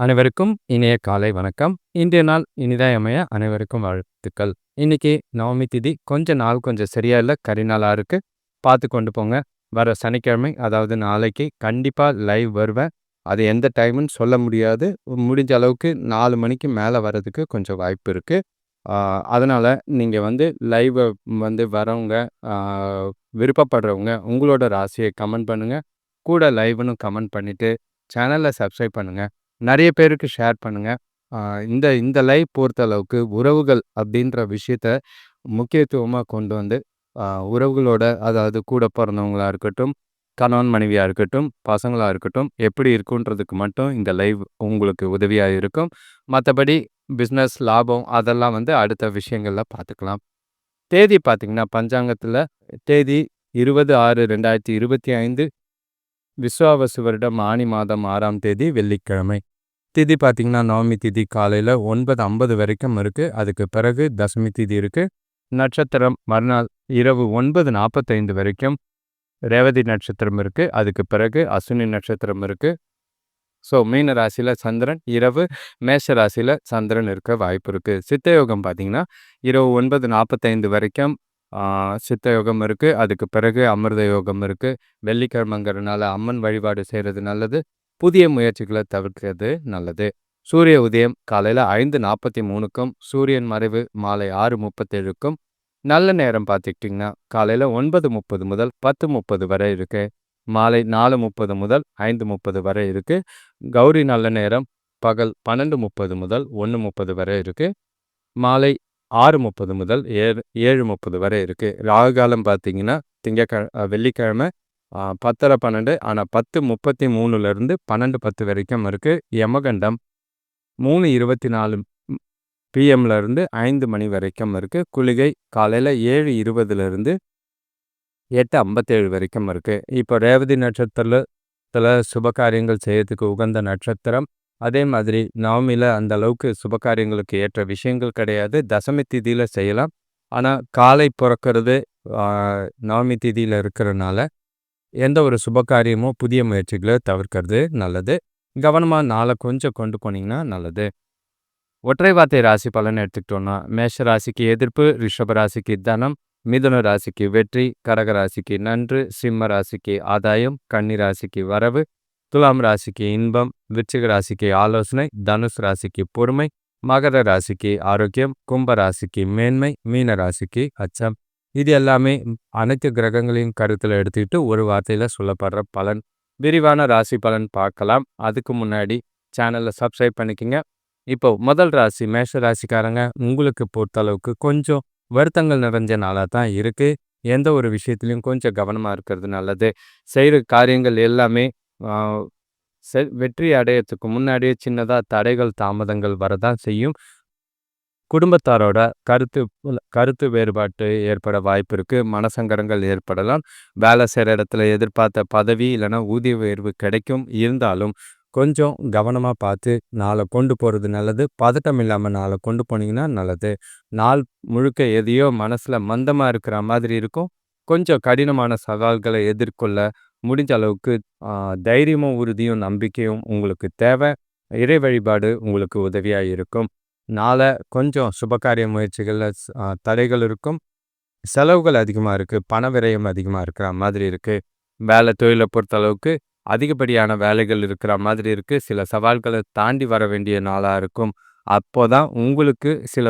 அனைவருக்கும் இனிய காலை வணக்கம். இன்றைய நாள் இனிதாய் அமைய அனைவருக்கும் வாழ்த்துக்கள். இன்னைக்கு நவமி திதி கொஞ்சம் நாள் கொஞ்சம் சரியா இல்லை கரிநாளாக இருக்குது இருக்கு. பார்த்து கொண்டு போங்க. வர சனிக்கிழமை அதாவது நாளைக்கு கண்டிப்பாக லைவ் வருவேன். அது எந்த டைமுன்னு சொல்ல முடியாது. முடிஞ்ச அளவுக்கு நாலு மணிக்கு மேலே வர்றதுக்கு கொஞ்சம் வாய்ப்பு இருக்கு. அதனால் நீங்கள் வந்து லைவ் வந்து வரவங்க, விருப்பப்படுறவங்க உங்களோட ராசியை கமெண்ட் பண்ணுங்கள் கூட லைவ்ன்னு கமெண்ட் பண்ணிவிட்டு சேனலில் சப்ஸ்கிரைப் பண்ணுங்கள் நிறைய பேருக்கு ஷேர் பண்ணுங்கள் இந்த இந்த லைவ் பொறுத்தளவுக்கு உறவுகள் அப்படின்ற விஷயத்த முக்கியத்துவமாக கொண்டு வந்து, உறவுகளோட அதாவது கூட பிறந்தவங்களாக இருக்கட்டும், கணவன் மனைவியாக இருக்கட்டும், பசங்களாக இருக்கட்டும், எப்படி இருக்குன்றதுக்கு மட்டும் இந்த லைவ் உங்களுக்கு உதவியாக இருக்கும். மற்றபடி பிஸ்னஸ் லாபம் அதெல்லாம் வந்து அடுத்த விஷயங்களில் பார்த்துக்கலாம். தேதி பார்த்தீங்கன்னா, பஞ்சாங்கத்தில் தேதி 20/6/2025 விஸ்வாவசு வருடம் ஆனி மாதம் ஆறாம் தேதி வெள்ளிக்கிழமை. திதி பார்த்தீங்கன்னா, நவமி திதி காலையில் ஒன்பது ஐம்பது வரைக்கும் இருக்குது அதுக்கு பிறகு தசமி திதி இருக்குது நட்சத்திரம் மறுநாள் இரவு 9:45 வரைக்கும் ரேவதி நட்சத்திரம் இருக்குது அதுக்கு பிறகு அஸ்வினி நட்சத்திரம் இருக்குது ஸோ மீன ராசியில் சந்திரன், இரவு மேஷ ராசியில் சந்திரன் இருக்க வாய்ப்பு இருக்குது சித்த யோகம் பார்த்தீங்கன்னா, இரவு 9:45 வரைக்கும் சித்த யோகம் இருக்குது அதுக்கு பிறகு அமிர்த யோகம் இருக்குது வெள்ளிக்கிழமைங்கிறதுனால அம்மன் வழிபாடு செய்கிறது நல்லது. புதிய முயற்சிகளை தவிர்க்கிறது நல்லது. சூரிய உதயம் காலையில் ஐந்து நாற்பத்தி மூணுக்கும் சூரியன் மறைவு மாலை 6:37க்கும். நல்ல நேரம் பார்த்துக்கிட்டிங்கன்னா, காலையில 9:30 முதல் 10:30 வரை இருக்கு. மாலை 4:30 முதல் 5:30 வரை இருக்கு. கௌரி நல்ல நேரம் பகல் 12:30 முதல் 1:30 வரை இருக்கு. மாலை 6:30 முதல் ஏழு 7:30 வரை இருக்கு. ராகு காலம் பார்த்தீங்கன்னா, திங்கட்கிழ வெள்ளிக்கிழமை பத்தரை பன்னெண்டு ஆனால் பத்து முப்பத்தி மூணுலேருந்து பன்னெண்டு பத்து வரைக்கும் இருக்குது யமகண்டம் மூணு இருபத்தி நாலு பிஎம்லேருந்து ஐந்து மணி வரைக்கும் இருக்குது குளிகை காலையில் ஏழு இருபதுலேருந்து எட்டு ஐம்பத்தேழு வரைக்கும் இருக்குது இப்போ ரேவதி நட்சத்திரத்தில் சுபகாரியங்கள் செய்யறதுக்கு உகந்த நட்சத்திரம். அதே மாதிரி நவமியில் அந்த அளவுக்கு சுபகாரியங்களுக்கு ஏற்ற விஷயங்கள் கிடையாது. தசமி திதியில் செய்யலாம். ஆனால் காலை பிறக்கிறது நவமி திதியில் இருக்கிறனால, எந்த ஒரு சுபகாரியமோ புதிய முயற்சிகள தவிர்க்கிறது நல்லது. கவனமா நாளை கொஞ்சம் கொண்டு போனீங்கன்னா நல்லது. ஒற்றை வார்த்தை ராசி பலன் எடுத்துக்கிட்டோம்னா, மேஷ ராசிக்கு எதிர்ப்பு, ரிஷப ராசிக்கு தனம், மிதுன ராசிக்கு வெற்றி, கடக ராசிக்கு நன்று, சிம்ம ராசிக்கு ஆதாயம், கன்னி ராசிக்கு வரவு, துலாம் ராசிக்கு இன்பம், விருச்சிக ராசிக்கு ஆலோசனை, தனுஷ் ராசிக்கு பொறுமை, மகர ராசிக்கு ஆரோக்கியம், கும்ப ராசிக்கு மேன்மை, மீன ராசிக்கு அச்சம். இது எல்லாமே அனைத்து கிரகங்களையும் கருத்தில் எடுத்துக்கிட்டு ஒரு வார்த்தையில் சொல்லப்படுற பலன். விரிவான ராசி பலன் பார்க்கலாம். அதுக்கு முன்னாடி சேனலை சப்ஸ்கிரைப் பண்ணிக்கங்க. இப்போ முதல் ராசி மேஷ ராசிக்காரங்க உங்களுக்கு பொறுத்தளவுக்கு கொஞ்சம் வருத்தங்கள் நிறைஞ்ச நாளாக தான் இருக்குது எந்த ஒரு விஷயத்துலையும் கொஞ்சம் கவனமாக இருக்கிறது நல்லது. செய்கிற காரியங்கள் எல்லாமே செ வெற்றி அடையறதுக்கு முன்னாடியே சின்னதாக தடைகள், தாமதங்கள் வரதான் செய்யும். குடும்பத்தாரோட கருத்து கருத்து வேறுபாட்டு ஏற்பட வாய்ப்பு இருக்குது மனசங்கடங்கள் ஏற்படலாம். வேலை செய்கிற இடத்துல எதிர்பார்த்த பதவி இல்லைன்னா ஊதிய உயர்வு கிடைக்கும். இருந்தாலும் கொஞ்சம் கவனமாக பார்த்து நாளை கொண்டு போகிறது நல்லது. பதட்டம் இல்லாமல் நாளை கொண்டு போனீங்கன்னா நல்லது. நாள் முழுக்க எதையோ மனசில் மந்தமாக இருக்கிற மாதிரி இருக்கும். கொஞ்சம் கடினமான சவால்களை எதிர்கொள்ள முடிஞ்ச அளவுக்கு தைரியமும், உறுதியும், நம்பிக்கையும் உங்களுக்கு தேவை. இறை வழிபாடு உங்களுக்கு உதவியாக இருக்கும். நாளை கொஞ்சம் சுபகாரிய முயற்சிகளில் தடைகள் இருக்கும். செலவுகள் அதிகமாக இருக்குது பண விரயம் அதிகமாக இருக்கிற மாதிரி இருக்குது வேலை தொழிலை பொறுத்தளவுக்கு அதிகப்படியான வேலைகள் இருக்கிற மாதிரி இருக்குது சில சவால்களை தாண்டி வர வேண்டிய நாளாக இருக்கும். அப்போ தான் உங்களுக்கு சில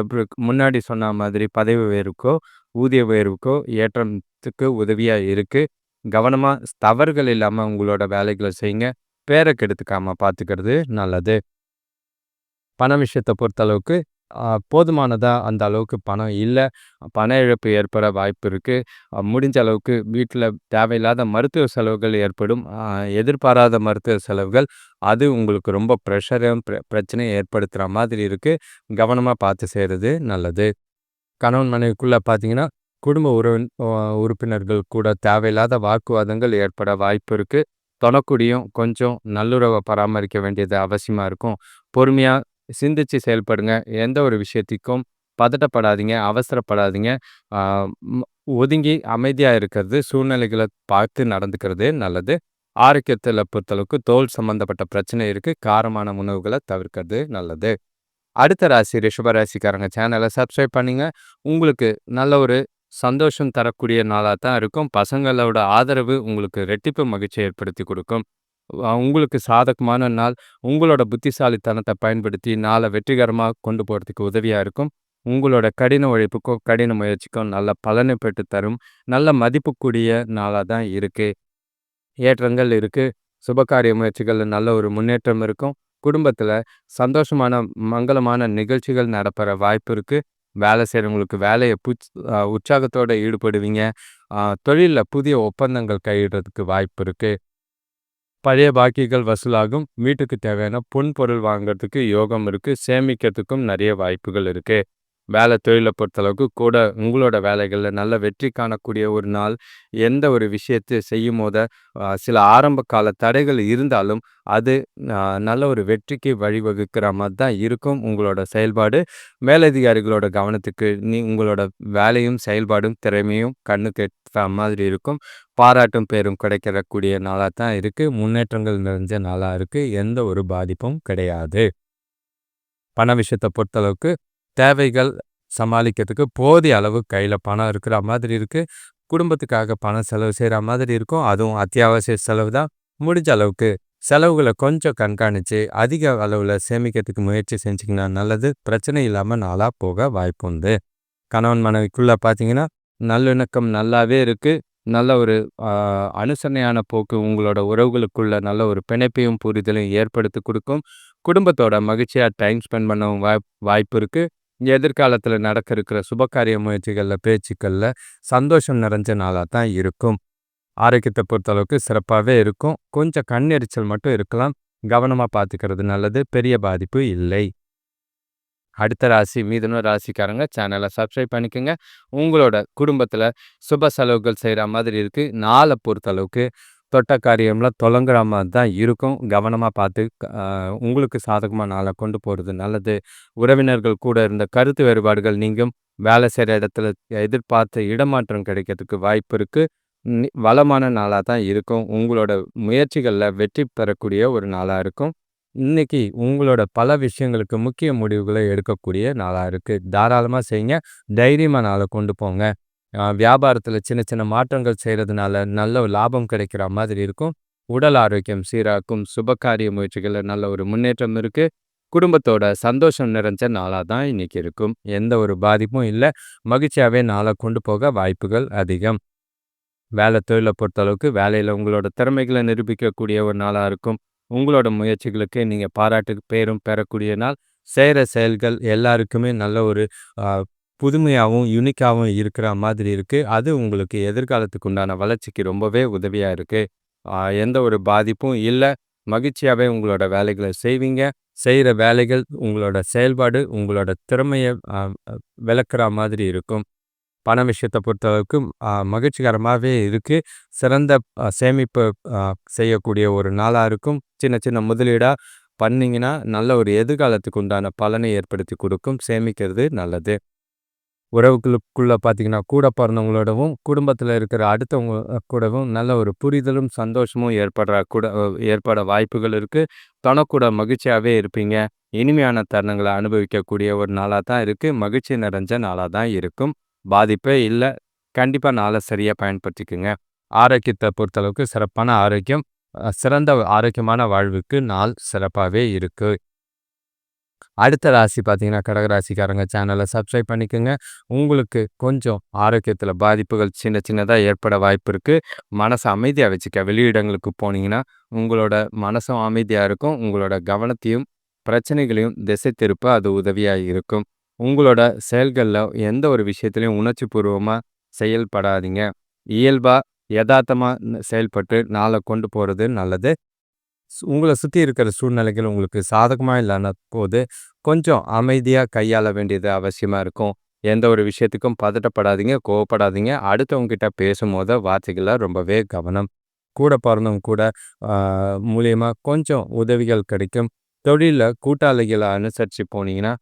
முன்னாடி சொன்ன மாதிரி பதவி உயர்வுக்கோ, ஊதிய உயர்வுக்கோ ஏற்றத்துக்கு உதவியாக இருக்குது கவனமாக தவறுகள் இல்லாமல் உங்களோட வேலைகளை செய்யுங்க. பேரை கெடுத்துக்காமல் பார்த்துக்கிறது நல்லது. பண விஷயத்தை பொறுத்தளவுக்கு போதுமானதாக அந்த அளவுக்கு பணம் இல்லை பண இழப்பு ஏற்பட வாய்ப்பு இருக்குது முடிஞ்ச அளவுக்கு வீட்டில் தேவையில்லாத மருத்துவ செலவுகள் ஏற்படும். எதிர்பாராத மருத்துவ செலவுகள் அது உங்களுக்கு ரொம்ப ப்ரெஷரும் பிர பிரச்சனையும் ஏற்படுத்துகிற மாதிரி இருக்குது கவனமாக பார்த்து செய்கிறது நல்லது. கணவன் மனைவிக்குள்ளே பார்த்தீங்கன்னா, குடும்ப உறவின் உறுப்பினர்கள் கூட தேவையில்லாத வாக்குவாதங்கள் ஏற்பட வாய்ப்பு இருக்குது தொணக்கூடியும் கொஞ்சம் நல்லுறவை பராமரிக்க வேண்டியது அவசியமாக இருக்கும். பொறுமையாக சிந்திச்சு செயல்படுங்க. எந்த ஒரு விஷயத்திற்கும் பதட்டப்படாதீங்க, அவசரப்படாதீங்க. ஒதுங்கி அமைதியா இருக்கிறது, சூழ்நிலைகள பார்த்து நடந்துக்கிறது நல்லது. ஆரோக்கியத்தில் பொறுத்தளவுக்கு தோல் சம்பந்தப்பட்ட பிரச்சனை இருக்குது காரமான உணவுகளை தவிர்க்கிறது நல்லது அடுத்த ராசி ரிஷப ராசிக்காரங்க சேனலை சப்ஸ்கிரைப் பண்ணிங்க உங்களுக்கு நல்ல ஒரு சந்தோஷம் தரக்கூடிய நாளாக தான் இருக்கும் பசங்களோட ஆதரவு உங்களுக்கு ரெட்டிப்பு மகிழ்ச்சி ஏற்படுத்தி கொடுக்கும் உங்களுக்கு சாதகமான நாள் உங்களோட புத்திசாலித்தனத்தை பயன்படுத்தி நாளை வெற்றிகரமாக கொண்டு போகிறதுக்கு உதவியாக இருக்கும். உங்களோட கடின உழைப்புக்கும் கடின முயற்சிக்கும் நல்ல பலனை பெற்று தரும். நல்ல மதிப்புக்கூடிய நாளாக தான் இருக்குது ஏற்றங்கள் இருக்குது சுபகாரிய முயற்சிகளில் நல்ல ஒரு முன்னேற்றம் இருக்கும். குடும்பத்தில் சந்தோஷமான மங்களமான நிகழ்ச்சிகள் நடப்புற வாய்ப்பு இருக்குது வேலை செய்கிறவங்களுக்கு வேலையை புச் உற்சாகத்தோடு ஈடுபடுவீங்க. தொழிலில் புதிய ஒப்பந்தங்கள் கையிடுறதுக்கு வாய்ப்பு இருக்குது பழைய பாக்கிகள் வசூலாகும். வீட்டுக்கு தேவையான பொன் பொருள் வாங்குறதுக்கு யோகம் இருக்குது சேமிக்கிறதுக்கும் நிறைய வாய்ப்புகள் இருக்குது வேலை தொழிலை பொறுத்தளவுக்கு கூட உங்களோட வேலைகளில் நல்ல வெற்றி காணக்கூடிய ஒரு நாள் எந்த ஒரு விஷயத்தை செய்யும் போத சில ஆரம்ப கால தடைகள் இருந்தாலும் அது நல்ல ஒரு வெற்றிக்கு வழிவகுக்கிற மாதிரி தான் இருக்கும் உங்களோட செயல்பாடு. மேலதிகாரிகளோட கவனத்துக்கு நீ உங்களோட வேலையும் செயல்பாடும் திறமையும் கண்ணுக்கு மாதிரி இருக்கும். பாராட்டும் பேரும் கிடைக்கிறக்கூடிய நாளாக தான் இருக்குது முன்னேற்றங்கள் நிறைஞ்ச நாளாக இருக்குது எந்த ஒரு பாதிப்பும் கிடையாது. பண விஷயத்தை பொறுத்தளவுக்கு தேவைகள் சமாளிக்கிறதுக்கு போதிய அளவு கையில் பணம் இருக்கிற மாதிரி இருக்குது குடும்பத்துக்காக பணம் செலவு செய்கிற மாதிரி இருக்கும். அதுவும் அத்தியாவசிய செலவு தான். முடிஞ்ச அளவுக்கு செலவுகளை கொஞ்சம் கண்காணித்து அதிக அளவில் சேமிக்கிறதுக்கு முயற்சி செஞ்சிங்கன்னா நல்லது. பிரச்சனை இல்லாமல் நாளாக போக வாய்ப்பு உண்டு. கணவன் மனைவிக்குள்ளே பார்த்தீங்கன்னா நல்லிணக்கம் நல்லாவே இருக்குது நல்ல ஒரு அனுசரணையான போக்கு உங்களோட உறவுகளுக்குள்ள நல்ல ஒரு பிணைப்பையும் புரிதலையும் ஏற்படுத்தி கொடுக்கும். குடும்பத்தோட மகிழ்ச்சியாக டைம் ஸ்பெண்ட் பண்ணவும் வாய்ப் வாய்ப்பு இருக்குது எதிர்காலத்தில் நடக்க இருக்கிற சுபகாரிய முயற்சிகளில் பேச்சுக்களில் சந்தோஷம் நிறைஞ்ச நாளாக தான் இருக்கும். ஆரோக்கியத்தை பொறுத்தளவுக்கு சிறப்பாகவே இருக்கும். கொஞ்சம் கண் எரிச்சல் மட்டும் இருக்கலாம். கவனமாக பார்த்துக்கிறது நல்லது. பெரிய பாதிப்பு இல்லை. அடுத்த ராசி மீதுன ராசிக்காரங்க சேனலை சப்ஸ்கிரைப் பண்ணிக்கோங்க. உங்களோட குடும்பத்தில் சுப செலவுகள் செய்கிற மாதிரி இருக்குது நாளை பொறுத்தளவுக்கு தொட்ட காரியம்லாம் தொலங்குற மாதிரி தான் இருக்கும். கவனமாக பார்த்து உங்களுக்கு சாதகமாக நாளை கொண்டு போகிறது நல்லது. உறவினர்கள் கூட இருந்த கருத்து வேறுபாடுகள் நீங்கும். வேலை செய்கிற இடத்துல எதிர்பார்த்த இடமாற்றம் கிடைக்கிறதுக்கு வாய்ப்பு இருக்குது வளமான நாளாக தான் இருக்கும். உங்களோட முயற்சிகளில் வெற்றி பெறக்கூடிய ஒரு நாளாக இருக்கும். இன்னைக்கு உங்களோட பல விஷயங்களுக்கு முக்கிய முடிவுகளை எடுக்கக்கூடிய நாளாக இருக்குது தாராளமாக செய்யுங்க தைரியமாக நாளை கொண்டு போங்க. வியாபாரத்தில் சின்ன சின்ன மாற்றங்கள் செய்கிறதுனால நல்ல லாபம் கிடைக்கிற மாதிரி இருக்கும். உடல் ஆரோக்கியம் சீராக்கும் சுபகாரிய முயற்சிகளில் நல்ல ஒரு முன்னேற்றம் இருக்குது குடும்பத்தோட சந்தோஷம் நிறைஞ்ச நாளாக தான் இன்றைக்கி இருக்கும். எந்த ஒரு பாதிப்பும் இல்லை. மகிழ்ச்சியாகவே நாளை கொண்டு போக வாய்ப்புகள் அதிகம். வேலை தொழிலை பொறுத்தளவுக்கு வேலையில் உங்களோட திறமைகளை நிரூபிக்கக்கூடிய ஒரு நாளாக இருக்கும். உங்களோட முயற்சிகளுக்கு நீங்கள் பாராட்டு பேரும் பெறக்கூடிய நாள். செய்கிற செயல்கள் எல்லாருக்குமே நல்ல ஒரு புதுமையாகவும் யூனிக்காகவும் இருக்கிற மாதிரி இருக்குது அது உங்களுக்கு எதிர்காலத்துக்கு உண்டான வளர்ச்சிக்கு ரொம்பவே உதவியாக இருக்குது எந்த ஒரு பாதிப்பும் இல்லை. மகிழ்ச்சியாகவே உங்களோட வேலைகளை செய்வீங்க. செய்கிற வேலைகள் உங்களோட செயல்பாடு உங்களோட திறமையை விளக்குற மாதிரி இருக்கும். பண விஷயத்தை பொறுத்தளவுக்கு மகிழ்ச்சிகரமாகவே இருக்குது சிறந்த சேமிப்பு செய்யக்கூடிய ஒரு நாளாக இருக்கும். சின்ன சின்ன முதலீடாக பண்ணிங்கன்னா நல்ல ஒரு எதிர்காலத்துக்கு உண்டான பலனை ஏற்படுத்தி கொடுக்கும். சேமிக்கிறது நல்லது. உறவுகளுக்குள்ள பார்த்தீங்கன்னா கூட பிறந்தவங்களோடவும் குடும்பத்தில் இருக்கிற அடுத்தவங்க கூடவும் நல்ல ஒரு புரிதலும் சந்தோஷமும் ஏற்படுற கூட ஏற்பட வாய்ப்புகள் இருக்குது தனக்கூட மகிழ்ச்சியாகவே இருப்பீங்க. இனிமையான தருணங்களை அனுபவிக்கக்கூடிய ஒரு நாளாக தான் இருக்குது மகிழ்ச்சி நிறைஞ்ச நாளாக தான் இருக்கும். பாதிப்பே இல்லை. கண்டிப்பாக நாளை சரியாக பயன்படுத்திக்கோங்க. ஆரோக்கியத்தை பொறுத்தளவுக்கு சிறப்பான ஆரோக்கியம் சிறந்த ஆரோக்கியமான வாழ்வுக்கு நாள் சிறப்பாகவே இருக்குது அடுத்த ராசி பார்த்தீங்கன்னா கடகராசிக்காரங்க சேனலை சப்ஸ்கிரைப் பண்ணிக்கோங்க. உங்களுக்கு கொஞ்சம் ஆரோக்கியத்தில் பாதிப்புகள் சின்ன சின்னதாக ஏற்பட வாய்ப்பு இருக்குது மனசை அமைதியாக வச்சுக்க. வெளியிடங்களுக்கு போனீங்கன்னா உங்களோட மனசும் அமைதியாக இருக்கும். உங்களோட கவனத்தையும் பிரச்சனைகளையும் திசை திருப்ப அது உதவியாக இருக்கும். உங்களோட செயல்களில் எந்த ஒரு விஷயத்துலையும் உணர்ச்சி பூர்வமாக செயல்படாதீங்க. இயல்பாக யதார்த்தமாக செயல்பட்டு நாளை கொண்டு போகிறது நல்லது. உங்களை சுற்றி இருக்கிற சூழ்நிலைகள் உங்களுக்கு சாதகமாக இல்லைன போது கொஞ்சம் அமைதியாக கையாள வேண்டியது அவசியமாக இருக்கும். எந்த ஒரு விஷயத்துக்கும் பதட்டப்படாதீங்க கோவப்படாதீங்க. அடுத்தவங்ககிட்ட பேசும்போது வார்த்தைகளை ரொம்பவே கவனம். கூட பிறந்தவங்க கூட மூலியமாக கொஞ்சம் உதவிகள் கிடைக்கும். தொழிலில் கூட்டாளிகளை அனுசரித்து போனீங்கன்னா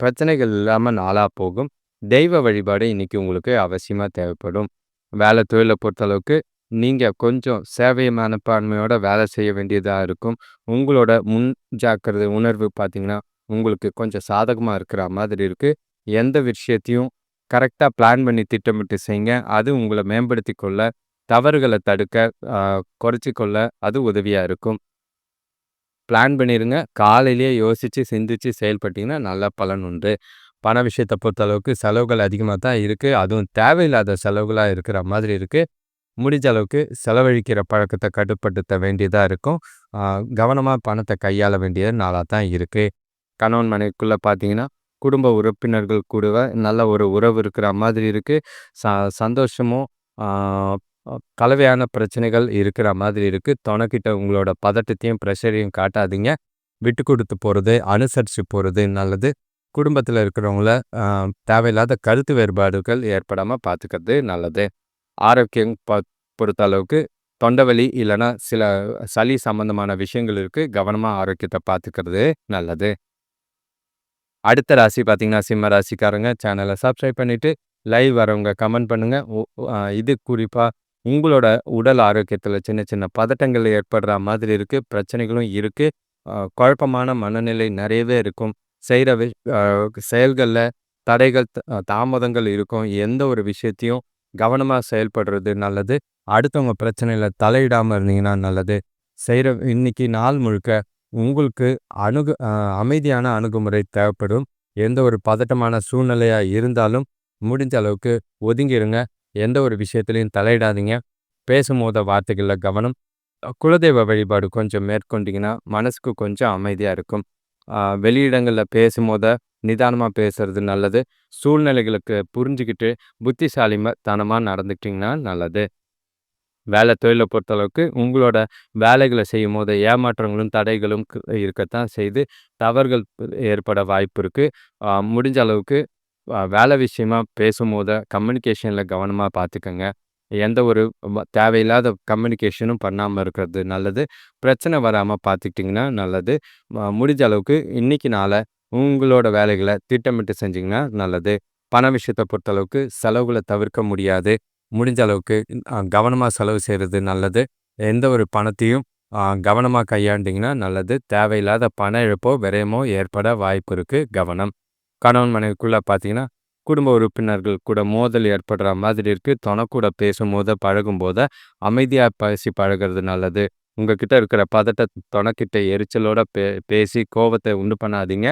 பிரச்சனைகள் இல்லாமல் நாளாக போகும். தெய்வ வழிபாடு இன்றைக்கி உங்களுக்கு அவசியமாக தேவைப்படும். வேலை தொழிலை பொறுத்தளவுக்கு நீங்கள் கொஞ்சம் சேவை மனப்பான்மையோட வேலை செய்ய வேண்டியதாக இருக்கும். உங்களோட முன் ஜாக்கிரதை உணர்வு பார்த்தீங்கன்னா உங்களுக்கு கொஞ்சம் சாதகமாக இருக்கிற மாதிரி இருக்குது எந்த விஷயத்தையும் கரெக்டாக பிளான் பண்ணி திட்டமிட்டு செய்யுங்க அது உங்களை மேம்படுத்தி கொள்ள தவறுகளை தடுக்க குறைச்சி கொள்ள அது உதவியாக இருக்கும். பிளான் பண்ணிடுங்க காலையிலேயே யோசித்து சிந்தித்து செயல்பட்டிங்கன்னா நல்ல பலன் உண்டு. பண விஷயத்தை பொறுத்தளவுக்கு செலவுகள் அதிகமாக தான் இருக்குது அதுவும் தேவையில்லாத செலவுகளாக இருக்கிற மாதிரி இருக்குது முடிஞ்ச அளவுக்கு செலவழிக்கிற பழக்கத்தை கட்டுப்படுத்த வேண்டியதாக இருக்கும். கவனமாக பணத்தை கையாள வேண்டிய நாளாக தான் இருக்குது கணவன் மனைவிக்குள்ளே பார்த்தீங்கன்னா குடும்ப உறுப்பினர்கள் கூட நல்ல ஒரு உறவு இருக்கிற மாதிரி இருக்குது ச சந்தோஷமும் கலவையான பிரச்சனைகள் இருக்கிற மாதிரி இருக்குது துணைக்கிட்ட உங்களோட பதட்டத்தையும் ப்ரெஷரையும் காட்டாதீங்க. விட்டு கொடுத்து போகிறது அனுசரித்து போகிறது நல்லது. குடும்பத்தில் இருக்கிறவங்கள தேவையில்லாத கருத்து வேறுபாடுகள் ஏற்படாமல் பார்த்துக்கிறது நல்லது. ஆரோக்கியம் ப பொறுத்த அளவுக்கு தொண்டவலி இல்லைன்னா சில சளி சம்பந்தமான விஷயங்கள் இருக்குது கவனமாக ஆரோக்கியத்தை பார்த்துக்கிறது நல்லது. அடுத்த ராசி பார்த்தீங்கன்னா சிம்ம ராசிக்காரங்க. சேனலை சப்ஸ்கிரைப் பண்ணிவிட்டு லைவ் வரவங்க கமெண்ட் பண்ணுங்கள் இது குறிப்பாக உங்களோட உடல் ஆரோக்கியத்தில் சின்ன சின்ன பதட்டங்கள் ஏற்படுற மாதிரி இருக்குது பிரச்சனைகளும் இருக்குது குழப்பமான மனநிலை நிறையவே இருக்கும். செய்கிற வி செயல்களில் தடைகள் தாமதங்கள் இருக்கும். எந்த ஒரு விஷயத்தையும் கவனமாக செயல்படுறது நல்லது. அடுத்தவங்க பிரச்சனையில் தலையிடாமல் இருந்தீங்கன்னா நல்லது. செய்கிற இன்னைக்கு நாள் முழுக்க உங்களுக்கு அணுகு அமைதியான அணுகுமுறை தேவைப்படும். எந்த ஒரு பதட்டமான சூழ்நிலையாக இருந்தாலும் முடிஞ்ச அளவுக்கு ஒதுங்கிருங்க. எந்த ஒரு விஷயத்துலையும் தலையிடாதீங்க. பேசும்போத வார்த்தைகளில் கவனம். குலதெய்வ வழிபாடு கொஞ்சம் மேற்கொண்டிங்கன்னா மனசுக்கு கொஞ்சம் அமைதியாக இருக்கும். வெளியிடங்களில் பேசும்போத நிதானமாக பேசுறது நல்லது. சூழ்நிலைகளுக்கு புரிஞ்சுக்கிட்டு புத்திசாலிம தனமாக நடந்துக்கிட்டிங்கன்னா நல்லது. வேலை தொழிலை பொறுத்தளவுக்கு உங்களோட வேலைகளை செய்யும் போது ஏமாற்றங்களும் தடைகளும் இருக்கத்தான் செய்து தவறுகள் ஏற்பட வாய்ப்பு இருக்குது முடிஞ்ச அளவுக்கு வேலை விஷயமா பேசும்போது கம்யூனிகேஷனில் கவனமாக பார்த்துக்கோங்க எந்த ஒரு தேவையில்லாத கம்யூனிகேஷனும் பண்ணாமல் இருக்கிறது நல்லது. பிரச்சனை வராமல் பார்த்துக்கிட்டிங்கன்னா நல்லது. முடிஞ்ச அளவுக்கு இன்றைக்கி நாளை உங்களோட வேலைகளை திட்டமிட்டு செஞ்சிங்கன்னா நல்லது. பண விஷயத்தை பொறுத்தளவுக்கு செலவுகளை தவிர்க்க முடியாது. முடிஞ்ச அளவுக்கு கவனமாக செலவு செய்கிறது நல்லது. எந்த ஒரு பணத்தையும் கவனமாக கையாண்டிங்கன்னா நல்லது. தேவையில்லாத பண இழப்போ விரயமோ ஏற்பட வாய்ப்பு இருக்குது கவனம். கணவன் மனைவிக்குள்ளே பார்த்தீங்கன்னா குடும்ப உறுப்பினர்கள் கூட மோதல் ஏற்படுற மாதிரி இருக்குது தொணை கூட பேசும்போது பழகும்போது அமைதியாக பேசி பழகிறது நல்லது. உங்ககிட்ட இருக்கிற பதட்ட தொணக்கிட்ட எரிச்சலோட பே பேசி கோபத்தை உண்டு பண்ணாதீங்க.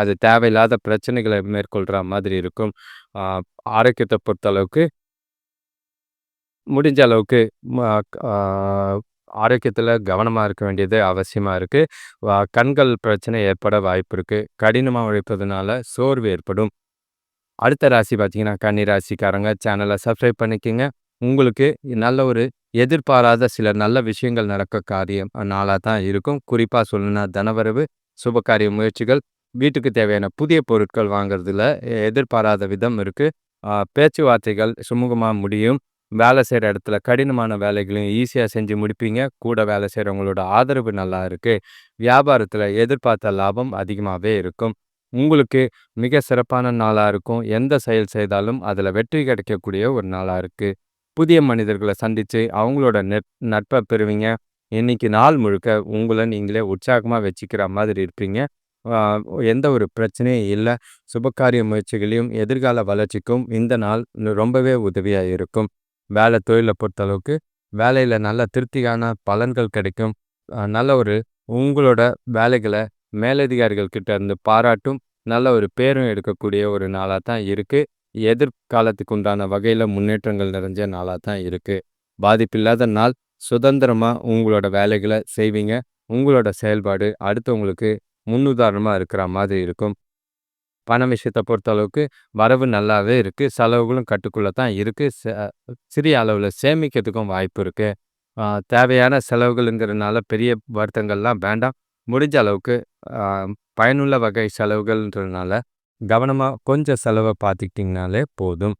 அது தேவையில்லாத பிரச்சனைகளை மேற்கொள்கிற மாதிரி இருக்கும். ஆரோக்கியத்தை பொறுத்த அளவுக்கு முடிஞ்ச அளவுக்கு ஆரோக்கியத்தில் கவனமாக இருக்க வேண்டியது அவசியமாக இருக்குது கண்கள் பிரச்சனை ஏற்பட வாய்ப்பு இருக்குது கடினமாக உழைப்பதுனால சோர்வு ஏற்படும். அடுத்த ராசி பார்த்தீங்கன்னா கன்னி ராசிக்காரங்க சேனலை சப்ஸ்கிரைப் பண்ணிக்கோங்க. உங்களுக்கு நல்ல ஒரு எதிர்பாராத சில நல்ல விஷயங்கள் நடக்க காரியம் நாளாக தான் இருக்கும். குறிப்பாக சொல்லணும்னா தனவரவு சுபகாரிய முயற்சிகள் வீட்டுக்கு தேவையான புதிய பொருட்கள் வாங்குறதுல எதிர்பாராத விதம் இருக்குது பேச்சுவார்த்தைகள் சுமூகமாக முடியும். வேலை செய்கிற இடத்துல கடினமான வேலைகளையும் ஈஸியாக செஞ்சு முடிப்பீங்க. கூட வேலை செய்கிறவங்களோட ஆதரவு நல்லா இருக்குது வியாபாரத்தில் எதிர்பார்த்த லாபம் அதிகமாகவே இருக்கும். உங்களுக்கு மிக சிறப்பான நாளாக இருக்கும். எந்த செயல் செய்தாலும் அதில் வெற்றி கிடைக்கக்கூடிய ஒரு நாளாக இருக்குது புதிய மனிதர்களை சந்தித்து அவங்களோட நெட் நட்பை பெறுவீங்க. இன்னைக்கு நாள் முழுக்க உங்களை நீங்களே உற்சாகமாக வச்சுக்கிற மாதிரி இருப்பீங்க. எந்த ஒரு பிரச்சனையும் இல்லை. சுபகாரிய முயற்சிகளையும் எதிர்கால வளர்ச்சிக்கும் இந்த நாள் ரொம்பவே உதவியாக இருக்கும். வேலை தொழிலை பொறுத்தளவுக்கு வேலையில் நல்ல திருப்தியான பலன்கள் கிடைக்கும். நல்ல ஒரு உங்களோட வேலைகளை மேலதிகாரிகள் கிட்ட இருந்து பாராட்டும் நல்ல ஒரு பேரும் எடுக்கக்கூடிய ஒரு நாளாக தான் இருக்குது எதிர்காலத்துக்கு உண்டான வகையில் முன்னேற்றங்கள் நிறைஞ்ச நாளாக தான் இருக்குது பாதிப்பில்லாத நாள் சுதந்திரமாக உங்களோட வேலைகளை செய்வீங்க. உங்களோட செயல்பாடு அடுத்தவங்களுக்கு முன்னுதாரணமாக இருக்கிற மாதிரி இருக்கும். பண விஷயத்தை பொறுத்தளவுக்கு வரவு நல்லாவே இருக்குது செலவுகளும் கட்டுக்குள்ளே தான் இருக்குது சிறிய அளவில் சேமிக்கிறதுக்கும் வாய்ப்பு இருக்குது தேவையான செலவுகள்ங்கிறதுனால பெரிய வருத்தங்கள்லாம் வேண்டாம். முடிஞ்ச அளவுக்கு பயனுள்ள வகை செலவுகள்ன்றதுனால கவனமாக கொஞ்சம் செலவை பார்த்துக்கிட்டிங்கனாலே போதும்.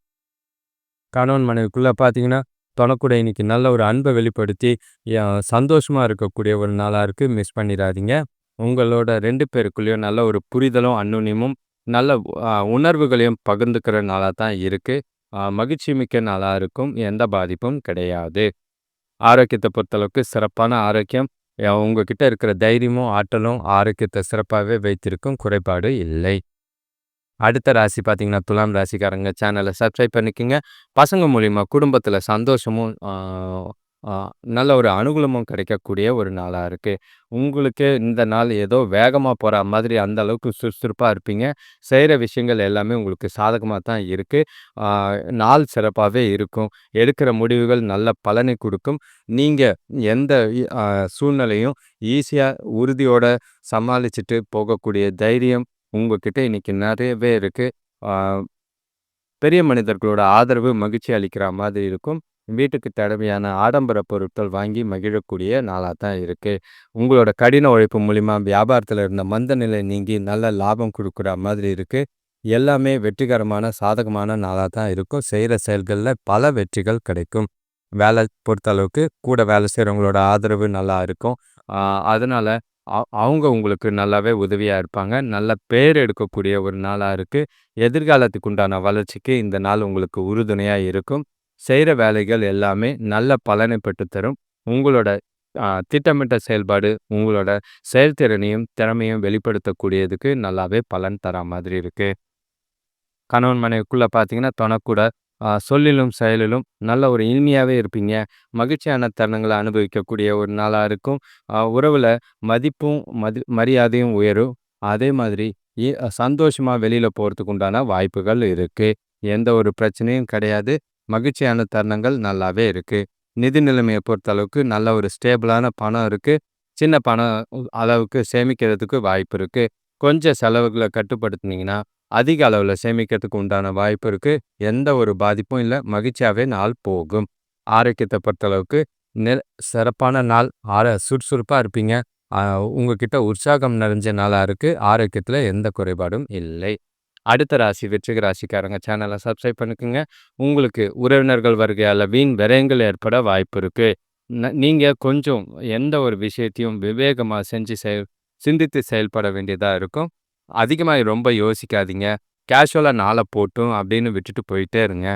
கணவன் மனைவிக்குள்ளே பார்த்தீங்கன்னா தொடக்கூட இன்னைக்கு நல்ல ஒரு அன்பை வெளிப்படுத்தி சந்தோஷமாக இருக்கக்கூடிய ஒரு நாளாக இருக்குது மிஸ் பண்ணிடாதீங்க. உங்களோட ரெண்டு பேருக்குள்ளேயும் நல்ல ஒரு புரிதலும் அன்னுனியமும் நல்ல உணர்வுகளையும் பகிர்ந்துக்கிற நாளாக தான் இருக்குது மகிழ்ச்சி மிக்க நாளாக இருக்கும். எந்த பாதிப்பும் கிடையாது. ஆரோக்கியத்தை பொறுத்தளவுக்கு சிறப்பான ஆரோக்கியம். உங்ககிட்ட இருக்கிற தைரியமும் ஆற்றலும் ஆரோக்கியத்தை சிறப்பாகவே வைத்திருக்கும். குறைபாடு இல்லை. அடுத்த ராசி பார்த்தீங்கன்னா துலாம் ராசிக்காரங்க சேனலை சப்ஸ்கிரைப் பண்ணிக்கோங்க. பசங்க மூலிமா குடும்பத்தில் சந்தோஷமும் நல்ல ஒரு அனுகூலமும் கிடைக்கக்கூடிய ஒரு நாளாக இருக்குது உங்களுக்கு இந்த நாள் ஏதோ வேகமாக போகிற மாதிரி அந்த அளவுக்கு சுறுசுறுப்பாக இருப்பீங்க. செய்கிற விஷயங்கள் எல்லாமே உங்களுக்கு சாதகமாக தான் இருக்குது நாள் சிறப்பாகவே இருக்கும். எடுக்கிற முடிவுகள் நல்ல பலனை கொடுக்கும். நீங்கள் எந்த சூழ்நிலையும் ஈஸியாக உறுதியோட சமாளிச்சுட்டு போகக்கூடிய தைரியம் உங்ககிட்ட இன்னைக்கு நிறையவே இருக்குது பெரிய மனிதர்களோட ஆதரவு மகிழ்ச்சி அளிக்கிற மாதிரி இருக்கும். வீட்டுக்கு தேவையான ஆடம்பர பொருட்கள் வாங்கி மகிழக்கூடிய நாளாக தான் இருக்குது உங்களோட கடின உழைப்பு மூலிமா வியாபாரத்தில் இருந்த மந்த நிலை நீங்கி நல்ல லாபம் கொடுக்குற மாதிரி இருக்குது எல்லாமே வெற்றிகரமான சாதகமான நாளாக தான் இருக்கும். செய்கிற செயல்களில் பல வெற்றிகள் கிடைக்கும். வேலை பொறுத்தளவுக்கு கூட வேலை செய்கிறவங்களோட ஆதரவு நல்லா இருக்கும். அதனால் அவங்க உங்களுக்கு நல்லாவே உதவியாக இருப்பாங்க. நல்ல பேர் எடுக்கக்கூடிய ஒரு நாளாக இருக்குது எதிர்காலத்துக்கு உண்டான வளர்ச்சிக்கு இந்த நாள் உங்களுக்கு உறுதுணையாக இருக்கும். செய்கிற வேலைகள் எல்லாமே நல்ல பலனை பெற்றுத்தரும் உங்களோட திட்டமிட்ட செயல்பாடு உங்களோட செயல்திறனையும் திறமையும் வெளிப்படுத்தக்கூடியதுக்கு நல்லாவே பலன் தர மாதிரி இருக்குது கணவன் மனைவிக்குள்ளே பார்த்தீங்கன்னா தொணக்கூட சொல்லிலும் செயலிலும் நல்ல ஒரு இனிமையாகவே இருப்பீங்க. மகிழ்ச்சியான தருணங்களை அனுபவிக்கக்கூடிய ஒரு நாளாக இருக்கும். உறவில் மதிப்பும் மதி மரியாதையும் உயரும். அதே மாதிரி சந்தோஷமாக வெளியில் போகிறதுக்கு உண்டான வாய்ப்புகள் இருக்குது எந்த ஒரு பிரச்சனையும் கிடையாது. மகிழ்ச்சியான தருணங்கள் நல்லாவே இருக்குது நிதி நிலைமையை பொறுத்தளவுக்கு நல்ல ஒரு ஸ்டேபிளான பணம் இருக்குது சின்ன பணம் அளவுக்கு சேமிக்கிறதுக்கு வாய்ப்பு இருக்குது கொஞ்சம் செலவுகளை கட்டுப்படுத்துனீங்கன்னா அதிக அளவில் சேமிக்கிறதுக்கு உண்டான வாய்ப்பு இருக்குது எந்த ஒரு பாதிப்பும் இல்லை. மகிழ்ச்சியாகவே நாள் போகும். ஆரோக்கியத்தை பொறுத்தளவுக்கு நெ சிறப்பான நாள். ஆர சுறுசுறுப்பாக இருப்பீங்க. உங்ககிட்ட உற்சாகம் நிறைஞ்ச நாளாக இருக்குது ஆரோக்கியத்தில் எந்த குறைபாடும் இல்லை. அடுத்த ராசி வெற்றிக ராசிக்காரங்க சேனலை சப்ஸ்கிரைப் பண்ணிக்கோங்க. உங்களுக்கு உறவினர்கள் வருகையால் வீண் விரயங்கள் ஏற்பட வாய்ப்பு இருக்குது நீங்கள் கொஞ்சம் எந்த ஒரு விஷயத்தையும் விவேகமாக செஞ்சு செய் சிந்தித்து செயல்பட வேண்டியதாக இருக்கும். அதிகமாக ரொம்ப யோசிக்காதீங்க. கேஷுவலாக நாளை போட்டும் அப்படின்னு விட்டுட்டு போயிட்டே இருங்க.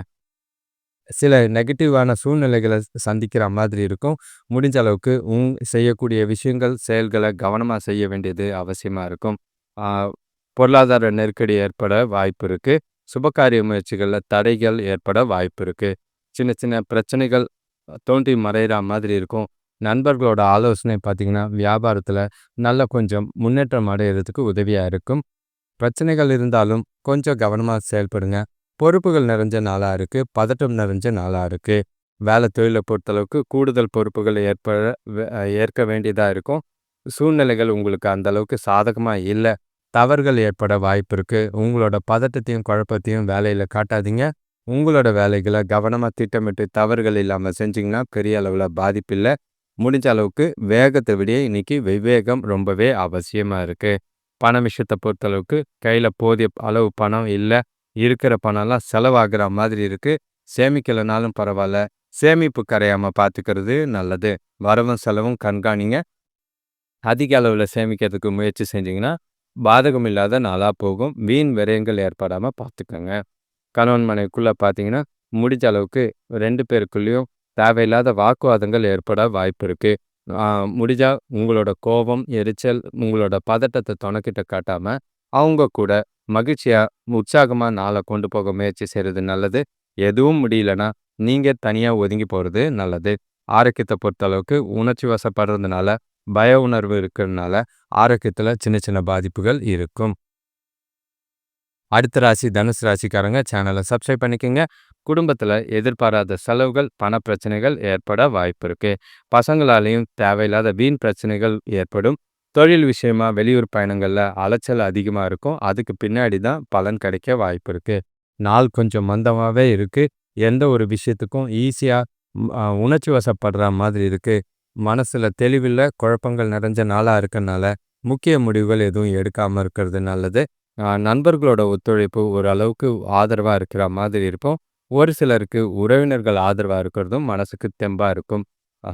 சில நெகட்டிவான சூழ்நிலைகளை சந்திக்கிற மாதிரி இருக்கும். முடிஞ்ச அளவுக்கு உங் செய்யக்கூடிய விஷயங்கள் செயல்களை கவனமாக செய்ய வேண்டியது அவசியமாக இருக்கும். பொருளாதார நெருக்கடி ஏற்பட வாய்ப்பு இருக்குது சுபகாரிய முயற்சிகளில் தடைகள் ஏற்பட வாய்ப்பு இருக்குது சின்ன சின்ன பிரச்சனைகள் தோண்டி மறைகிற மாதிரி இருக்கும். நண்பர்களோட ஆலோசனை பார்த்திங்கன்னா வியாபாரத்தில் நல்ல கொஞ்சம் முன்னேற்றம் அடைகிறதுக்கு உதவியாக இருக்கும். பிரச்சனைகள் இருந்தாலும் கொஞ்சம் கவனமாக செயல்படுங்க. பொறுப்புகள் நிறைஞ்ச நாளாக இருக்குது பதட்டம் நிறைஞ்ச நாளாக இருக்குது வேலை தொழிலை பொறுத்தளவுக்கு கூடுதல் பொறுப்புகள் ஏற்பட ஏற்க வேண்டியதாக இருக்கும். சூழ்நிலைகள் உங்களுக்கு அந்த அளவுக்கு சாதகமாக இல்லை. தவறுகள் ஏற்பட வாய்ப்பு இருக்குது உங்களோட பதட்டத்தையும் குழப்பத்தையும் வேலையில் காட்டாதீங்க. உங்களோட வேலைகளை கவனமாக திட்டமிட்டு தவறுகள் இல்லாமல் செஞ்சிங்கன்னா பெரிய அளவில் பாதிப்பில்லை முடிஞ்ச அளவுக்கு வேகத்தை விட இன்னைக்கு விவேகம் ரொம்பவே அவசியமாக இருக்குது பண விஷயத்தை பொறுத்தளவுக்கு கையில் போதிய அளவு பணம் இல்லை. இருக்கிற பணம்லாம் செலவாகிற மாதிரி இருக்குது சேமிக்கலைனாலும் பரவாயில்ல. சேமிப்பு கரையாமல் பார்த்துக்கிறது நல்லது. வரவும் செலவும் கண்காணிங்க. அதிக அளவில் சேமிக்கிறதுக்கு முயற்சி செஞ்சிங்கன்னா பாதகம் இல்லாத நாளாக போகும். வீண் விரயங்கள் ஏற்படாமல் பார்த்துக்கோங்க கணவன் மனைவிக்குள்ளே பார்த்தீங்கன்னா முடிஞ்ச அளவுக்கு ரெண்டு பேருக்குள்ளேயும் தேவையில்லாத வாக்குவாதங்கள் ஏற்பட வாய்ப்பு இருக்குது முடிஞ்சால் உங்களோட கோபம் எரிச்சல் உங்களோட பதட்டத்தை துணக்கிட்ட காட்டாமல் அவங்க கூட மகிழ்ச்சியாக உற்சாகமாக நாளை கொண்டு போக முயற்சி செய்கிறது நல்லது. எதுவும் முடியலன்னா நீங்கள் தனியாக ஒதுங்கி போகிறது நல்லது. ஆரோக்கியத்தை பொறுத்தளவுக்கு உணர்ச்சி வசப்படுறதுனால பய உணர்வு இருக்கிறதுனால ஆரோக்கியத்தில் சின்ன சின்ன பாதிப்புகள் இருக்கும். அடுத்த ராசி தனுசு ராசிக்காரங்க சேனலை சப்ஸ்கிரைப் பண்ணிக்கோங்க. குடும்பத்தில் எதிர்பாராத செலவுகள் பண பிரச்சனைகள் ஏற்பட வாய்ப்பு இருக்குது பசங்களாலேயும் தேவையில்லாத வீண் பிரச்சனைகள் ஏற்படும். தொழில் விஷயமா வெளியூர் பயணங்களில் அலைச்சல் அதிகமாக இருக்கும். அதுக்கு பின்னாடி தான் பலன் கிடைக்க வாய்ப்பு இருக்குது நாள் கொஞ்சம் மந்தமாகவே இருக்குது எந்த ஒரு விஷயத்துக்கும் ஈஸியாக உணர்ச்சி வசப்படுற மாதிரி இருக்குது மனசில் தெளிவில் குழப்பங்கள் நிறைஞ்ச நாளாக இருக்கனால முக்கிய முடிவுகள் எதுவும் எடுக்காமல் இருக்கிறது நல்லது. நண்பர்களோட ஒத்துழைப்பு ஓரளவுக்கு ஆதரவாக இருக்கிற மாதிரி இருப்போம் ஒரு சிலருக்கு உறவினர்கள் ஆதரவாக இருக்கிறதும் மனசுக்கு தெம்பாக இருக்கும்.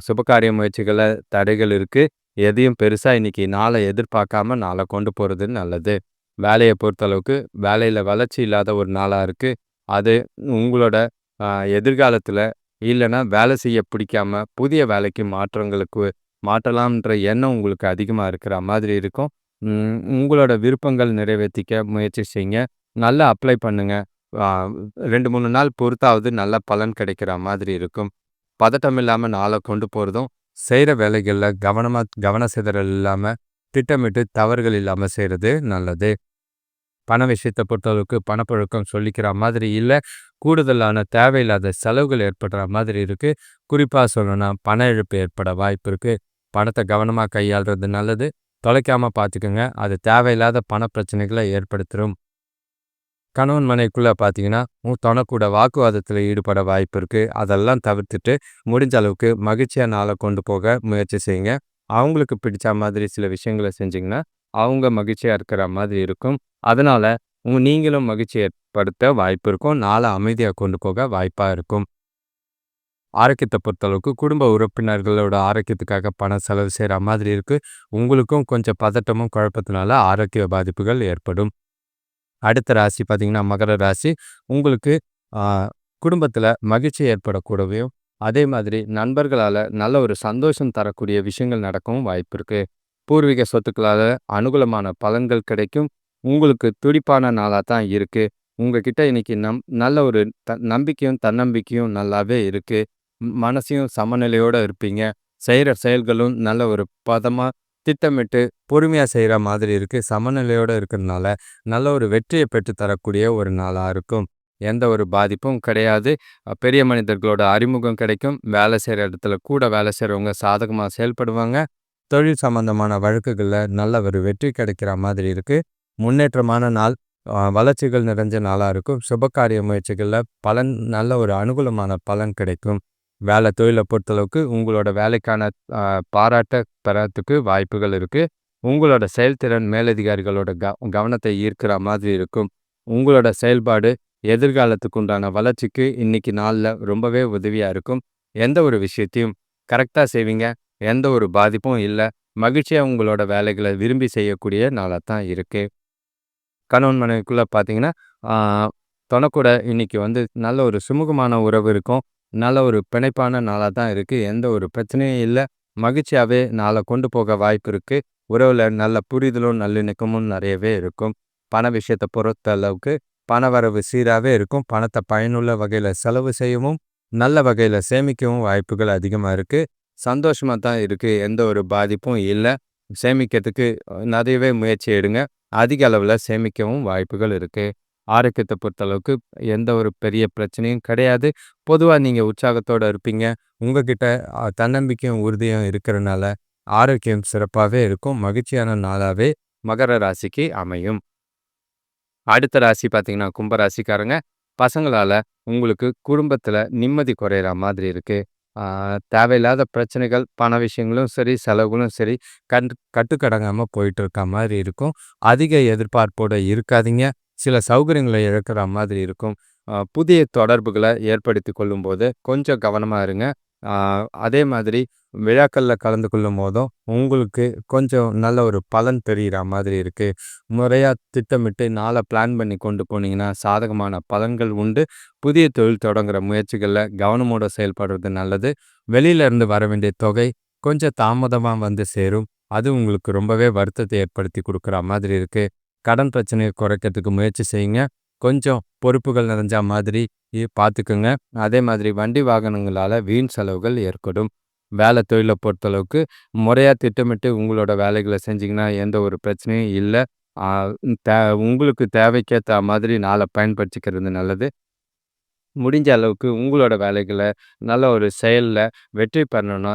சுபகாரிய முயற்சிகளை தடைகள் இருக்குது எதையும் பெருசாக இன்னைக்கு நாளை எதிர்பார்க்காம நாளை கொண்டு போகிறது நல்லது. வேலையை பொறுத்தளவுக்கு வேலையில் வளர்ச்சி இல்லாத ஒரு நாளாக இருக்குது அது உங்களோட எதிர்காலத்தில் இல்லைன்னா வேலை செய்ய பிடிக்காம புதிய வேலைக்கு மாற்றங்களுக்கு மாற்றலாம்ன்ற எண்ணம் உங்களுக்கு அதிகமாக இருக்கிற மாதிரி இருக்கும். உங்களோட விருப்பங்கள் நிறைவேற்றிக்க முயற்சி செய்யுங்க. நல்லா அப்ளை பண்ணுங்க. ரெண்டு மூணு நாள் பொறுத்தாவது நல்ல பலன் கிடைக்கிற மாதிரி இருக்கும். பதட்டம் இல்லாமல் நாளை கொண்டு போகிறதும் செய்கிற வேலைகளில் கவனமாக கவன சிதறல் இல்லாமல் திட்டமிட்டு தவறுகள் இல்லாமல் செய்கிறது நல்லது. பண விஷயத்தை பொறுத்தளவுக்கு பணப்பழக்கம் சொல்லிக்கிற மாதிரி இல்லை. கூடுதலான தேவையில்லாத செலவுகள் ஏற்படுற மாதிரி இருக்குது குறிப்பாக சொல்லணும்னா பண இழப்பு ஏற்பட வாய்ப்பு இருக்குது பணத்தை கவனமாக கையாளுறது நல்லது. தொலைக்காமல் பார்த்துக்கோங்க. அது தேவையில்லாத பண பிரச்சனைகளை ஏற்படுத்தும். கணவன் மனைக்குள்ளே பார்த்தீங்கன்னா தனக்கூட வாக்குவாதத்தில் ஈடுபட வாய்ப்பு இருக்குது அதெல்லாம் தவிர்த்துட்டு முடிஞ்ச அளவுக்கு மகிழ்ச்சியாக நாளை கொண்டு போக முயற்சி செய்யுங்க. அவங்களுக்கு பிடிச்ச மாதிரி சில விஷயங்களை செஞ்சிங்கன்னா அவங்க மகிழ்ச்சியாக இருக்கிற மாதிரி இருக்கும். அதனால் உங்க நீங்களும் மகிழ்ச்சி ஏற்படுத்த வாய்ப்பு இருக்கும். நாளை அமைதியாக கொண்டு போக வாய்ப்பாக இருக்கும். ஆரோக்கியத்தை பொறுத்தளவுக்கு குடும்ப உறுப்பினர்களோட ஆரோக்கியத்துக்காக பணம் செலவு செய்கிற மாதிரி இருக்குது உங்களுக்கும் கொஞ்சம் பதட்டமும் குழப்பத்தினால ஆரோக்கிய பாதிப்புகள் ஏற்படும். அடுத்த ராசி பார்த்திங்கன்னா மகர ராசி. உங்களுக்கு குடும்பத்தில் மகிழ்ச்சி ஏற்படக்கூடவையும் அதே மாதிரி நண்பர்களால் நல்ல ஒரு சந்தோஷம் தரக்கூடிய விஷயங்கள் நடக்கவும் வாய்ப்பு இருக்குது பூர்வீக சொத்துக்களால் அனுகூலமான பலன்கள் கிடைக்கும். உங்களுக்கு துடிப்பான நாளாக தான் இருக்குது உங்ககிட்ட இன்னைக்கு நம் நல்ல ஒரு த நம்பிக்கையும் தன்னம்பிக்கையும் நல்லாவே இருக்குது மனசையும் சமநிலையோடு இருப்பீங்க. செய்கிற செயல்களும் நல்ல ஒரு பதமாக திட்டமிட்டு பொறுமையாக செய்கிற மாதிரி இருக்குது சமநிலையோடு இருக்கிறதுனால நல்ல ஒரு வெற்றியை பெற்று தரக்கூடிய ஒரு நாளாக இருக்கும். எந்த ஒரு பாதிப்பும் கிடையாது. பெரிய மனிதர்களோட அறிமுகம் கிடைக்கும். வேலை செய்கிற இடத்துல கூட வேலை செய்கிறவங்க சாதகமாக செயல்படுவாங்க. தொழில் சம்பந்தமான வழக்குகளில் நல்ல ஒரு வெற்றி கிடைக்கிற மாதிரி இருக்குது முன்னேற்றமான நாள் வளர்ச்சிகள் நிறைஞ்ச நாளாக இருக்கும். சுபகாரிய முயற்சிகளில் பலன் நல்ல ஒரு அனுகூலமான பலன் கிடைக்கும். வேலை தொழிலை பொறுத்தளவுக்கு உங்களோட வேலைக்கான பாராட்ட பெறத்துக்கு வாய்ப்புகள் இருக்குது உங்களோட செயல்திறன் மேலதிகாரிகளோட க கவனத்தை ஈர்க்கிற மாதிரி இருக்கும். உங்களோட செயல்பாடு எதிர்காலத்துக்கு உண்டான வளர்ச்சிக்கு இன்னைக்கு நாளில் ரொம்பவே உதவியாக இருக்கும். எந்த ஒரு விஷயத்தையும் கரெக்டாக செய்வீங்க. எந்த ஒரு பாதிப்பும் இல்லை. மகிழ்ச்சியாக உங்களோட வேலைகளை விரும்பி செய்யக்கூடிய நாளாக தான் இருக்குது கணவன் மனைவிக்குள்ளே பார்த்தீங்கன்னா தொணக்கூட இன்னைக்கு வந்து நல்ல ஒரு சுமூகமான உறவு இருக்கும். நல்ல ஒரு பிணைப்பான நாளாக தான் இருக்குது எந்த ஒரு பிரச்சனையும் இல்லை. மகிழ்ச்சியாகவே நாளை கொண்டு போக வாய்ப்பு இருக்குது உறவில் நல்ல புரிதலும் நல்லிணக்கமும் நிறையவே இருக்கும். பண விஷயத்தை பொறுத்த அளவுக்கு பண வரவு சீராகவே இருக்கும். பணத்தை பயனுள்ள வகையில் செலவு செய்யவும் நல்ல வகையில் சேமிக்கவும் வாய்ப்புகள் அதிகமாக இருக்குது சந்தோஷமாக தான் இருக்குது எந்த ஒரு பாதிப்பும் இல்லை. சேமிக்கிறதுக்கு நிறையவே முயற்சி எடுங்க. அதிக அளவில் சேமிக்கவும் வாய்ப்புகள் இருக்குது ஆரோக்கியத்தை பொறுத்தளவுக்கு எந்த ஒரு பெரிய பிரச்சனையும் கிடையாது. பொதுவாக நீங்கள் உற்சாகத்தோடு இருப்பீங்க. உங்ககிட்ட தன்னம்பிக்கையும் உறுதியும் இருக்கிறனால ஆரோக்கியம் சிறப்பாகவே இருக்கும். மகிழ்ச்சியான நாளாகவே மகர ராசிக்கு அமையும். அடுத்த ராசி பார்த்தீங்கன்னா கும்பராசிக்காரங்க. பசங்களால் உங்களுக்கு குடும்பத்தில் நிம்மதி குறையிற மாதிரி இருக்குது தேவையில்லாத பிரச்சனைகள் பண விஷயங்களும் சரி செலவுகளும் சரி கண் கட்டுக்கடங்காமல் போயிட்டு இருக்க மாதிரி இருக்கும். அதிக எதிர்பார்ப்போடு இருக்காதீங்க. சில சௌகரியங்களை இழக்கிற மாதிரி இருக்கும். புதிய தொடர்புகளை ஏற்படுத்தி கொள்ளும்போது கொஞ்சம் கவனமாக இருங்க. அதே மாதிரி விழாக்களில் கலந்து கொள்ளும் போதும் உங்களுக்கு கொஞ்சம் நல்ல ஒரு பலன் தெரிகிற மாதிரி இருக்குது முறையாக திட்டமிட்டு நாளை பிளான் பண்ணி கொண்டு போனீங்கன்னா சாதகமான பலன்கள் உண்டு. புதிய தொழில் தொடங்குகிற முயற்சிகளில் கவனமோடு செயல்படுறது நல்லது. வெளியிலேருந்து வர வேண்டிய தொகை கொஞ்சம் தாமதமாக வந்து சேரும். அது உங்களுக்கு ரொம்பவே வருத்தத்தை ஏற்படுத்தி கொடுக்குற மாதிரி இருக்குது கடன் பிரச்சனையை குறைக்கிறதுக்கு முயற்சி செய்யுங்க. கொஞ்சம் பொறுப்புகள் நிறைஞ்ச மாதிரி பார்த்துக்குங்க அதே மாதிரி வண்டி வாகனங்களால் வீண் செலவுகள் ஏற்படும். வேலை தொழிலை பொறுத்தளவுக்கு முறையாக திட்டமிட்டு உங்களோட வேலைகளை செஞ்சிங்கன்னா எந்த ஒரு பிரச்சனையும் இல்லை. தே உங்களுக்கு தேவைக்கேற்ற மாதிரி நாளை பயன்படுத்திக்கிறது நல்லது. முடிஞ்ச அளவுக்கு உங்களோட வேலைகளை நல்ல ஒரு செயலில் வெற்றி பெறணும்னா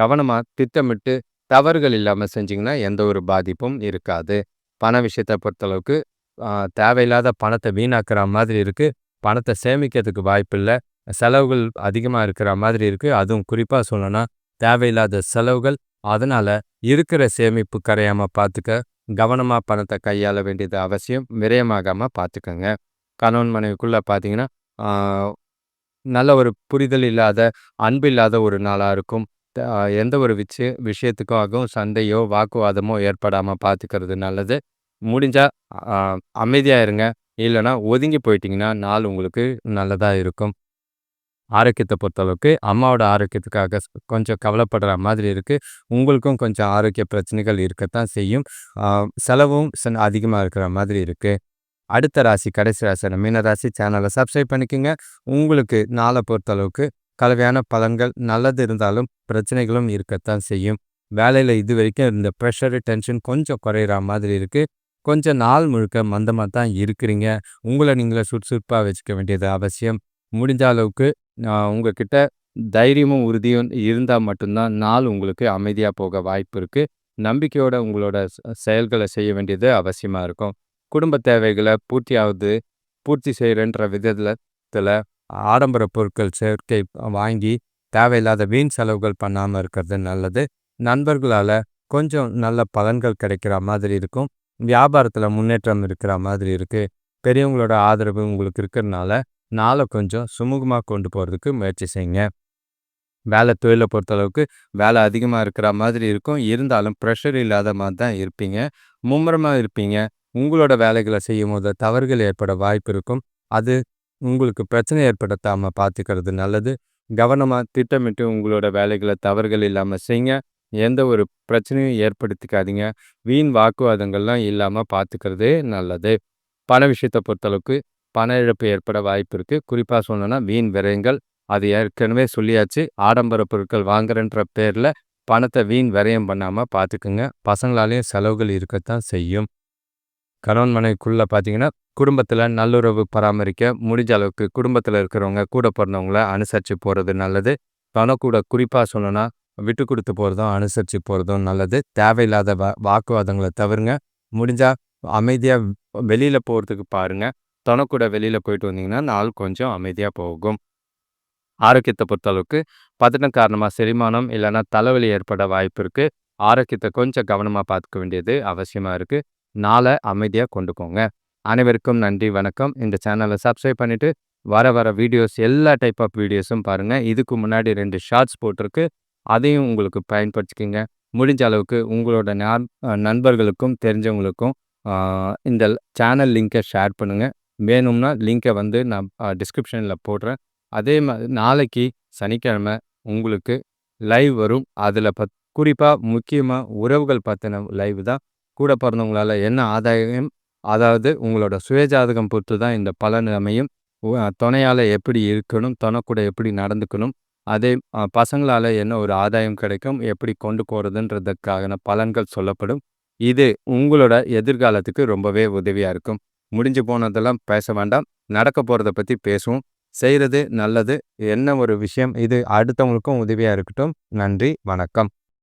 கவனமாக திட்டமிட்டு தவறுகள் இல்லாமல் செஞ்சிங்கன்னா எந்த ஒரு பாதிப்பும் இருக்காது. பண விஷயத்தை பொறுத்தளவுக்கு தேவையில்லாத பணத்தை வீணாக்குற மாதிரி இருக்குது பணத்தை சேமிக்கிறதுக்கு வாய்ப்பில்லை. செலவுகள் அதிகமாக இருக்கிற மாதிரி இருக்குது அதுவும் குறிப்பாக சொல்லணும்னா தேவையில்லாத செலவுகள். அதனால் இருக்கிற சேமிப்பு கரையாமல் பார்த்துக்க கவனமாக பணத்தை கையாள வேண்டியது அவசியம். விரயமாகாமல் பார்த்துக்கோங்க கணவன் மனைவிக்குள்ளே பார்த்தீங்கன்னா நல்ல ஒரு புரிதல் இல்லாத அன்பு இல்லாத ஒரு நாளாக இருக்கும். எந்த ஒரு விஷய விஷயத்துக்காகவும் சண்டையோ வாக்குவாதமோ ஏற்படாமல் பார்த்துக்கிறது நல்லது. முடிஞ்சால் அமைதியாக இருங்க. இல்லைனா ஒதுங்கி போயிட்டீங்கன்னா நாள் உங்களுக்கு நல்லதாக இருக்கும். ஆரோக்கியத்தை பொறுத்தளவுக்கு அம்மாவோட ஆரோக்கியத்துக்காக கொஞ்சம் கவலைப்படுற மாதிரி இருக்குது உங்களுக்கும் கொஞ்சம் ஆரோக்கிய பிரச்சனைகள் இருக்கத்தான் செய்யும். செலவும் அதிகமாக இருக்கிற மாதிரி இருக்குது அடுத்த ராசி கடைசி ராசியான மீன ராசி சேனலை சப்ஸ்கிரைப் பண்ணிக்கோங்க. உங்களுக்கு நாளை பொறுத்தளவுக்கு கலவையான பலன்கள் நல்லது இருந்தாலும் பிரச்சனைகளும் இருக்கத்தான் செய்யும். வேலையில் இது வரைக்கும் இந்த ப்ரெஷரு டென்ஷன் கொஞ்சம் குறையிற மாதிரி இருக்குது கொஞ்சம் நாள் முழுக்க மந்தமாக தான் இருக்கிறீங்க. உங்களை நீங்களே சுறுசுறுப்பாக வச்சுக்க வேண்டியது அவசியம். முடிஞ்ச அளவுக்கு உங்ககிட்ட தைரியமும் உறுதியும் இருந்தால் மட்டும்தான் நாள் உங்களுக்கு அமைதியாக போக வாய்ப்பு இருக்குது நம்பிக்கையோட உங்களோட செயல்களை செய்ய வேண்டியது அவசியமாக இருக்கும். குடும்ப தேவைகளை பூர்த்தியாவது பூர்த்தி செய்கிறேன்ற விதத்தில் ஆடம்பர பொருட்கள் சேர்க்கை வாங்கி தேவையில்லாத வீண் செலவுகள் பண்ணாமல் இருக்கிறது நல்லது. நண்பர்களால் கொஞ்சம் நல்ல பலன்கள் கிடைக்கிற மாதிரி இருக்கும். வியாபாரத்தில் முன்னேற்றம் இருக்கிற மாதிரி இருக்குது பெரியவங்களோட ஆதரவு உங்களுக்கு இருக்கிறதுனால நாளை கொஞ்சம் சுமூகமாக கொண்டு போகிறதுக்கு முயற்சி செய்யுங்க. வேலை தொழிலை பொறுத்தளவுக்கு வேலை அதிகமாக இருக்கிற மாதிரி இருக்கும். இருந்தாலும் ப்ரெஷர் இல்லாத மாதிரி தான் இருப்பீங்க. மும்முரமாக இருப்பீங்க. உங்களோட வேலைகளை செய்யும் போது தவறுகள் ஏற்பட வாய்ப்பு இருக்கும். அது உங்களுக்கு பிரச்சனை ஏற்படுத்தாமல் பார்த்துக்கிறது நல்லது. கவனமாக திட்டமிட்டு உங்களோட வேலைகளை தவறுகள் இல்லாமல் செய்யுங்க. எந்த ஒரு பிரச்சனையும் ஏற்படுத்திக்காதீங்க. வீண் வாக்குவாதங்கள்லாம் இல்லாமல் பார்த்துக்கிறதே நல்லது. பண விஷயத்தை பொறுத்தளவுக்கு பண இழப்பு ஏற்பட வாய்ப்பு இருக்குது குறிப்பாக சொல்லணும்னா வீண் விரயங்கள் அது ஏற்கனவே சொல்லியாச்சு. ஆடம்பர பொருட்கள் வாங்குறன்ற பேரில் பணத்தை வீண் விரயம் பண்ணாமல் பார்த்துக்குங்க பசங்களாலேயும் செலவுகள் இருக்கத்தான் செய்யும். கணவன் மனைவிக்குள்ளே பார்த்தீங்கன்னா குடும்பத்தில் நல்லுறவு பராமரிக்க முடிஞ்ச அளவுக்கு குடும்பத்தில் இருக்கிறவங்க கூட பிறந்தவங்கள அனுசரித்து போகிறது நல்லது. கூட குறிப்பாக சொல்லணும்னா விட்டு கொடுத்து போகிறதும் அனுசரித்து போகிறதும் நல்லது. தேவையில்லாத வா வாக்குவாதங்களை தவிருங்க முடிஞ்சால் அமைதியாக வெளியில் போகிறதுக்கு பாருங்கள் தனக்கூட வெளியில் போயிட்டு வந்தீங்கன்னா நாள் கொஞ்சம் அமைதியாக போகும். ஆரோக்கியத்தை பொறுத்தளவுக்கு பதட்டம் காரணமாக செரிமானம் இல்லைன்னா தலைவலி ஏற்பட வாய்ப்பு இருக்குது ஆரோக்கியத்தை கொஞ்சம் கவனமாக பார்த்துக்க வேண்டியது அவசியமாக இருக்குது நாளை அமைதியாக கொண்டு போங்க. அனைவருக்கும் நன்றி வணக்கம். இந்த சேனலை சப்ஸ்கிரைப் பண்ணிவிட்டு வர வர வீடியோஸ் எல்லா டைப் ஆஃப் வீடியோஸும் பாருங்கள் இதுக்கு முன்னாடி ரெண்டு ஷார்ட்ஸ் போட்டிருக்கு. அதையும் உங்களுக்கு பயன்படுத்திக்கிங்க. முடிஞ்ச அளவுக்கு உங்களோட நண்பர்களுக்கும் தெரிஞ்சவங்களுக்கும் இந்த சேனல் லிங்க்கை ஷேர் பண்ணுங்கள் வேணும்னா லிங்க்கை வந்து நான் டிஸ்கிரிப்ஷனில் போடுறேன். அதே மாதிரி நாளைக்கு சனிக்கிழமை உங்களுக்கு லைவ் வரும். அதில் பத் குறிப்பாக முக்கியமாக உறவுகள் பற்றின லைவ் தான். கூட பிறந்தவங்களால் என்ன ஆதாயம் அதாவது உங்களோட சுயஜாதகம் பொறுத்து தான் இந்த பலன் அமையும். துணையால் எப்படி இருக்கணும் துணை கூட எப்படி நடந்துக்கணும் அதே பசங்களால் என்ன ஒரு ஆதாயம் கிடைக்கும் எப்படி கொண்டு போகிறதுன்றதுக்கான பலன்கள் சொல்லப்படும். இது உங்களோட எதிர்காலத்துக்கு ரொம்பவே உதவியாக இருக்கும். முடிஞ்சு போனதெல்லாம் பேச வேண்டாம். நடக்க போகிறத பற்றி பேசுவோம். செய்கிறது நல்லது. என்ன ஒரு விஷயம் இது அடுத்தவங்களுக்கும் உதவியாக இருக்கட்டும். நன்றி வணக்கம்.